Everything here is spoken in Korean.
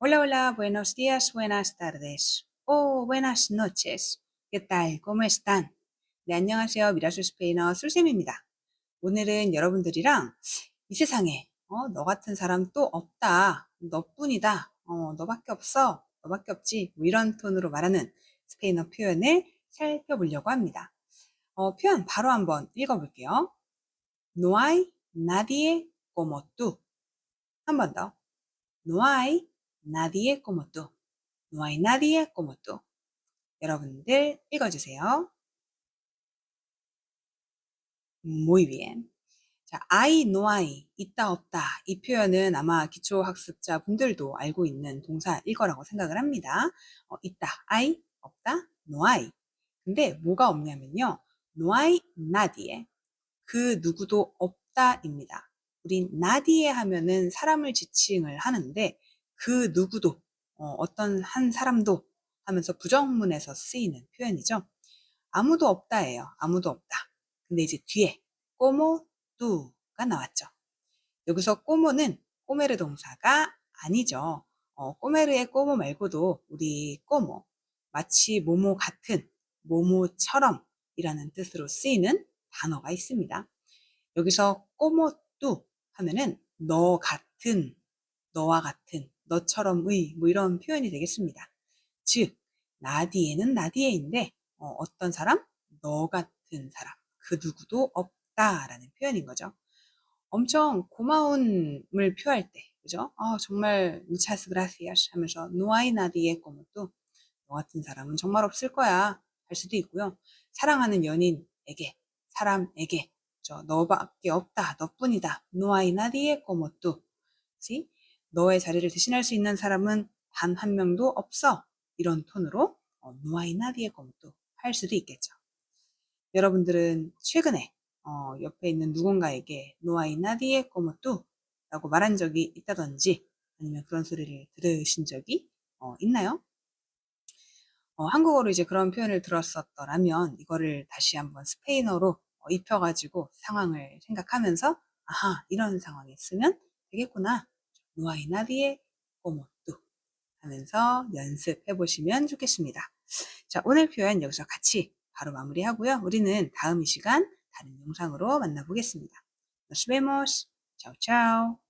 Hola, hola, buenos días, buenas tardes. o buenas noches. ¿Qué tal? ¿Cómo están? 네, 안녕하세요. 미라수 스페인어 술쌤입니다. 오늘은 여러분들이랑 이 세상에 어, 너 같은 사람 또 없다. 너뿐이다. 어, 너밖에 없어. 너밖에 없지. 뭐 이런 톤으로 말하는 스페인어 표현을 살펴보려고 합니다. 어, 표현 바로 한번 읽어볼게요. No hay nadie como tú. 한 번 더. No hay nadie como tú. No hay nadie como tú. 여러분들 읽어주세요. Muy bien. 자, hay, no hay, 있다, 없다. 이 표현은 아마 기초학습자 분들도 알고 있는 동사일 거라고 생각을 합니다. 어, 있다, hay, 없다, no hay. 근데 뭐가 없냐면요. no hay nadie. 그 누구도 없다입니다. 우린 nadie 하면은 사람을 지칭을 하는데 그 누구도 어, 떤한 사람도 하면서 부정문에서 쓰이는 표현이죠. 아무도 없다예요. 아무도 없다. 근데 이제 뒤에 como tú가 나왔죠. 여기서 como는 꼬메르 동사가 아니죠. 어, 꼬메르의 como 말고도 우리 como 마치 뭐뭐 같은 뭐뭐처럼 이라는 뜻으로 쓰이는 단어가 있습니다. 여기서 tú 하면은 너 같은, 너와 같은, 너처럼의 뭐 이런 표현이 되겠습니다. 즉 나디에는 나디에인데 어, 떤 사람? 너 같은 사람. 그 누구도 없다라는 표현인 거죠. 엄청 고마움을 표할 때, 그죠? 아, 정말 muchas gracias 하면서 no hay nadie como tú. 너 같은 사람은 정말 없을 거야. 할 수도 있고요. 사랑하는 연인에게, 사람에게, 저 너밖에 없다, 너뿐이다. No hay nadie como tú. 그치? 너의 자리를 대신할 수 있는 사람은 단 한 명도 없어. 이런 톤으로 어, no hay nadie como 할 수도 있겠죠. 여러분들은 최근에 어, 옆에 있는 누군가에게 no hay nadie como tú 라고 말한 적이 있다든지 아니면 그런 소리를 들으신 적이 어, 있나요? 어, 한국어로 이제 그런 표현을 들었었더라면 이거를 다시 한번 스페인어로 어, 입혀가지고 상황을 생각하면서 아하 이런 상황이 있으면 되겠구나 no hay nadie como tú 하면서 연습해 보시면 좋겠습니다. 자, 오늘 표현 여기서 같이 바로 마무리하고요. 우리는 다음 이 시간 다른 영상으로 만나보겠습니다. Nos vemos. Chao, chao.